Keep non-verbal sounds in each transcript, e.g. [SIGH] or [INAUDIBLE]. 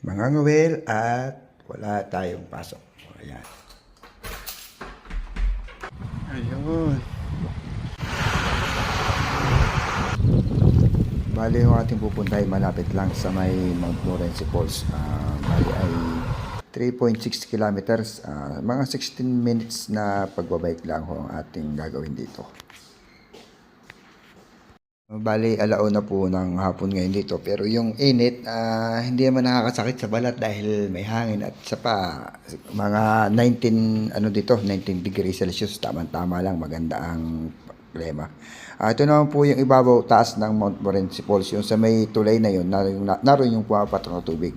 mga ngawil at wala tayong pasok. Ayan. Ayun. Bali yung ating pupuntahin malapit lang sa may Mount Morenci Falls. Ah, bali ay 3.6 kilometers. Ah, mga 16 minutes na pagbabike lang ho ang ating gagawin dito. Bali, alauna po ng hapon ngayon dito. Pero yung init, ah, hindi naman nakakasakit sa balat dahil may hangin at sa pa, mga 19, ano dito, 19 degrees Celsius, tama-tama lang, maganda ang klima. Ah, ito naman po yung ibabaw taas ng Mount Morenci Falls, yung sa may tulay na yun, naroon, na, naroon yung pumapatok na tubig.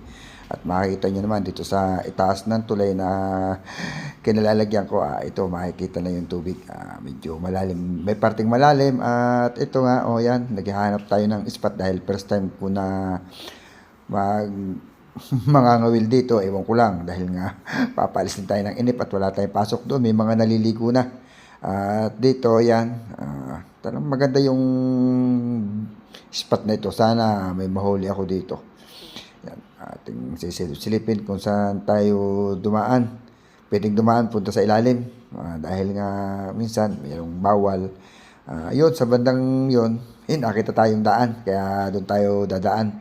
At makikita nyo naman dito sa itaas ng tulay na kinalalagyan ko, ah, ito makikita na yung tubig. Ah, medyo malalim, may parting malalim at ito nga, oh yan, naghahanap tayo ng spot dahil first time ko na mag [LAUGHS] mga ngawil dito, ewan ko lang dahil nga [LAUGHS] papalis din tayo ng inip at wala tayong pasok doon, may mga naliligo na. At dito, yan, ah, talagang maganda yung spot na ito. Sana may mahuli ako dito. Ating sisilipin kung saan tayo dumaan. Pwedeng dumaan punta sa ilalim Ah, dahil nga minsan mayroong bawal. Ah, yun, sa bandang yun, eh, nakita tayong daan. Kaya doon tayo dadaan.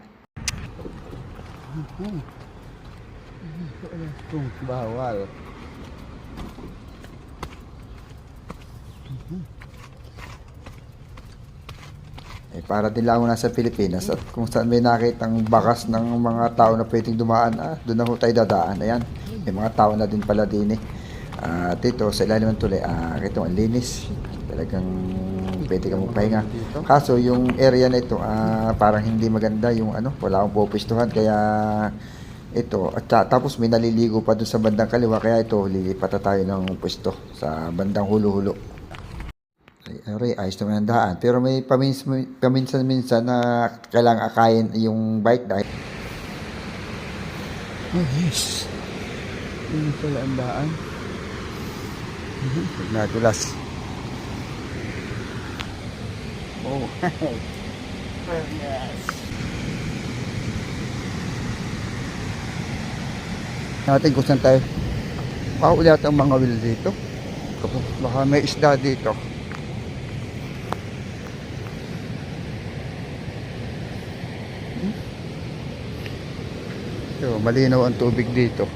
Kung bawal. Eh, para din lang nasa Pilipinas at kung saan may nakitang bakas ng mga tao na pwedeng dumaan, ah, doon na ho tayo dadaan. Ayan, may mga tao na din pala din eh. Ah, dito, sa ilalim ng tulay, ah, ito ang linis. Talagang pwede ka magpahinga. Kaso yung area na ito, ah, parang hindi maganda yung ano, wala akong pupistuhan. Kaya ito, at ta- tapos may naliligo pa doon sa bandang kaliwa. Kaya ito, lilipat tayo ng pwesto sa bandang hulo-hulo. Ay, Aray, ayos naman ang daan. Pero may pamins- paminsan-minsan na kailangang akayin yung bike dahil Oh, yes. Yun pala ang daan. nadulas. Oh. [LAUGHS] yes. Natin kung saan tayo. Paulit ang mga wheel dito. Baka may isda dito. So, malinaw ang tubig dito.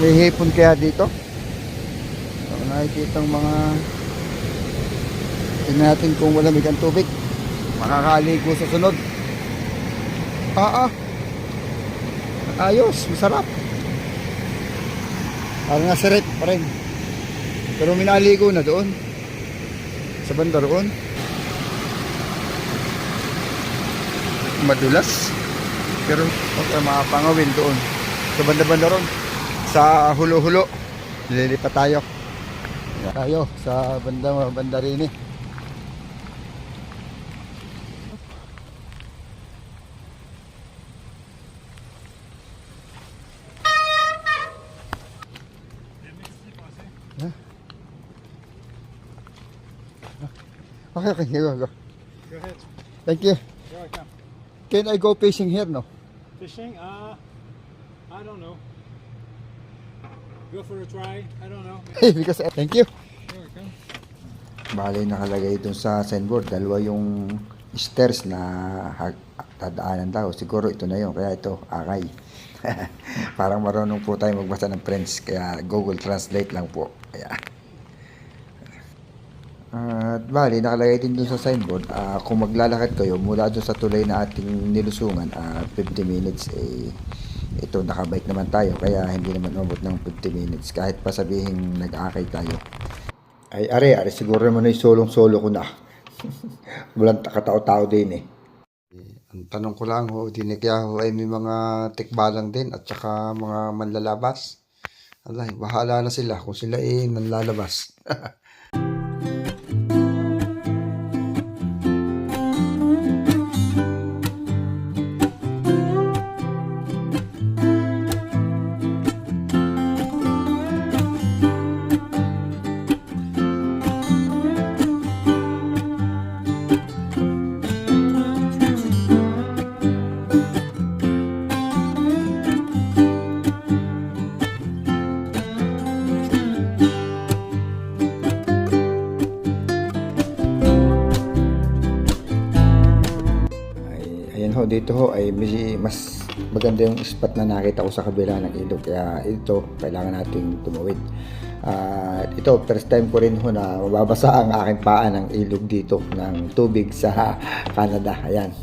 May hipon kaya dito? So, nakikita ang mga tingnan natin kung malamig ang tubig. Makakaligo sa sunod. Ah, ah. Ayos, masarap. Parang nasa pa rin. Pero minaligo na doon. Sa banda roon. Madulas. Pero okay, mga doon. Sa banda-banda roon. Sa hulo-hulo. Lilipat tayo. Tayo sa banda banda rin eh. Okay, okay, here we go. Go ahead. Thank you. I. Can I go fishing here, no? Fishing? Uh, I don't know. Go for a try. I don't know. [LAUGHS] Because, thank you. Here I come. Bali, nakalagay dun sa signboard, dalawa yung stairs na dadaanan daw. Siguro ito na yun, kaya ito, akay. [LAUGHS] Parang marunong po tayo magbasa ng French, kaya Google Translate lang po. Kaya. At bali, nakalagay din dun sa signboard, ah, kung maglalakad kayo mula dun sa tulay na ating nilusungan, ah, 50 minutes, eh, ito, nakabike naman tayo, kaya hindi naman umabot ng 50 minutes, kahit pa sabihin nag-akay tayo. Ay, are, are, siguro naman ay solong-solo ko na. [LAUGHS] Walang katao-tao din eh. Ang tanong ko lang ho, di na kaya ho ay may mga tikbalang din at saka mga manlalabas. Alay, bahala na sila kung sila ay manlalabas. [LAUGHS] ho, dito ho ay mas maganda yung spot na nakita ko sa kabila ng ilog. Kaya ito, kailangan nating tumawid. At ito, first time ko rin ho na mababasa ang aking paa ng ilog dito ng tubig sa [LAUGHS] Canada. Ayan.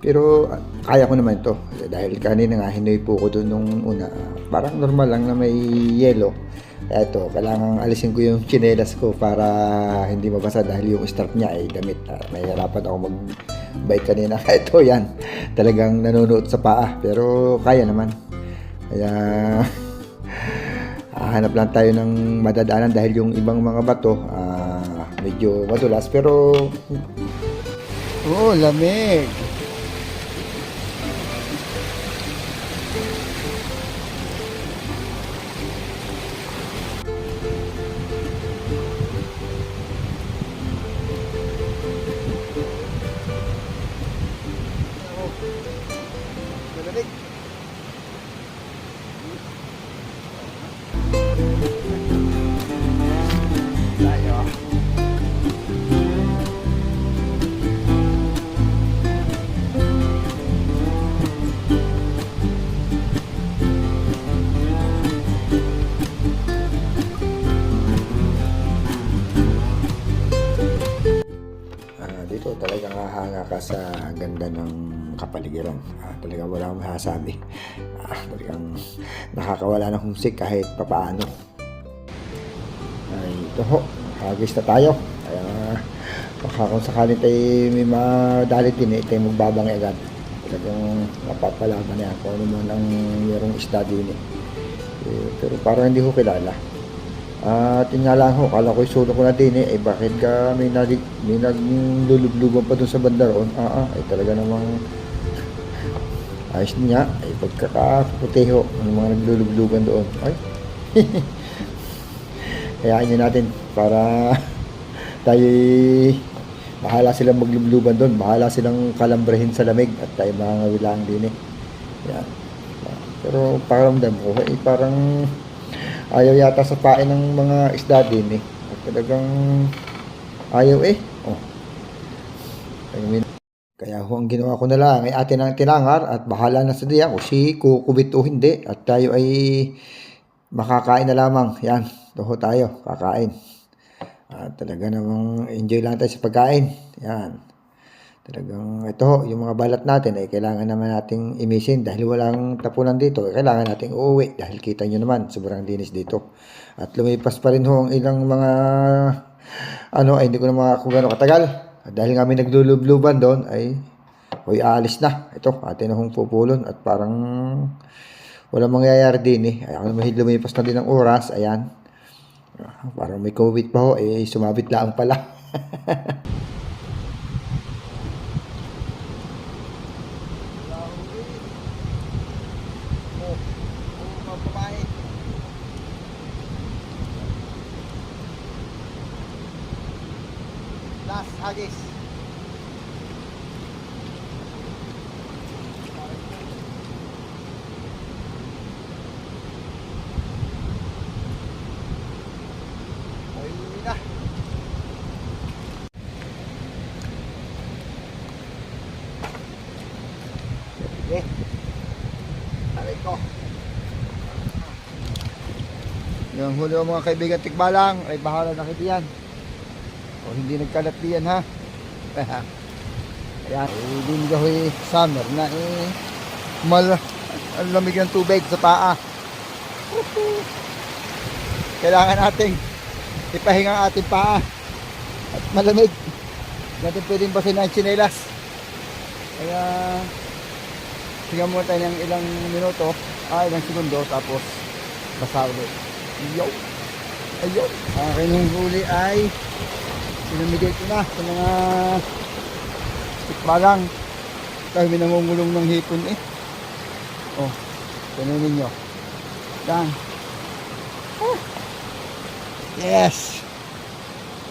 Pero kaya ko naman to dahil kanina nga hinoy po ko doon nung una. Parang normal lang na may yelo. Ito, kailangan alisin ko yung chinelas ko para hindi mabasa dahil yung strap niya ay damit. Ah, may harapan ako mag-bike kanina. Kaya [LAUGHS] ito yan, talagang nanonood sa paa. Pero kaya naman. Kaya [LAUGHS] hahanap lang tayo ng madadaanan dahil yung ibang mga bato ah, medyo madulas. Pero Oo, lamig. Malamig. Dito talagang hahanga ka sa ganda ng kapaligiran. Ah, talagang wala akong masasabi. Ah, talagang nakakawala ng homesick kahit papaano. Ay, ito ho. Hagis na tayo. Kaya baka kung sakali tayo may madalit din, eh, tayo magbabangi agad. Talagang mapapalaban na yan kung ano man ang mayroong isda din eh. Eh, pero parang hindi ko kilala. At yun nga ho, kala ko solo ko na din eh, eh bakit ka may, nalig, may naglulubluban pa dun sa banda roon? Ah, ah, ay talaga namang ayos niya, ay pagkakaputi ho, ng mga naglulubluban doon. Ay, [LAUGHS] hayaan nyo natin para [LAUGHS] tayo bahala silang maglubluban doon, bahala silang kalambrahin sa lamig at tayo mga ngawilang din eh. Yan. Pero pakiramdam ko, eh, parang ayaw yata sa pain ng mga isda din eh. Talagang ayaw eh. Oh. Kaya ho, ang ginawa ko na lang ay atin ang tinangar at bahala na sa diyan kung si kukubit o hindi. At tayo ay makakain na lamang. Yan, toho tayo, kakain. At talaga namang enjoy lang tayo sa pagkain. Yan. Talagang ito, yung mga balat natin ay kailangan naman nating imisin dahil walang tapunan dito. Kailangan nating uuwi dahil kita nyo naman, sobrang dinis dito. At lumipas pa rin ho ang ilang mga ano ay hindi ko na mga kung gano'ng katagal. At dahil may naglulubluban doon ay hoy aalis na. Ito, atin na hong pupulon at parang walang mangyayari din eh. Ay, ako naman lumipas na din ang oras. Ayan. Parang may COVID pa ho, eh sumabit lang pala. [LAUGHS] Last hagis. Ayun na. Sige. Aray ko. Yung huli mga kaibigan tikbalang ay bahala na kayo diyan. O hindi nagkalat diyan ha. [LAUGHS] Ayan, eh, din gahoy summer na eh mal ang lamig ng tubig sa paa. [LAUGHS] Kailangan nating ipahinga ang ating paa at malamig. Natin pwedeng basin ang chinelas. Kaya tingnan mo tayo ng ilang minuto, ah, ilang segundo tapos basa ulit. Yo! Ayun! Ang huli ay pinamigay ko na sa mga tikbalang. May nangungulong ng hipon eh. Oh tanong ninyo. Yan oh. yes.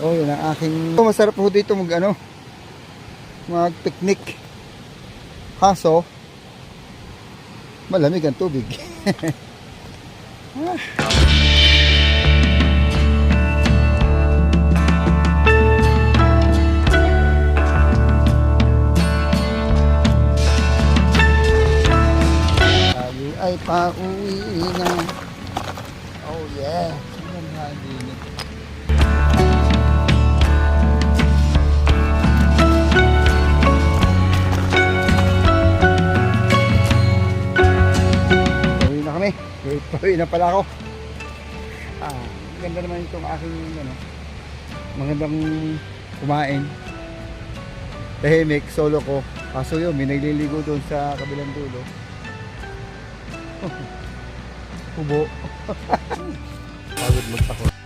Oh yun ang aking oh, masarap po dito mag ano mag picnic. Kaso malamig ang tubig [LAUGHS] Pauwi na. Oh yeah. Hali. Pauwi na kami. Pauwi na pala ako. Ah, ganda naman itong aking ano, magandang kumain. Tahimik, solo ko. Kaso yun, may nagliligo doon sa kabilang dulo. Kubo. Pagod magtakot.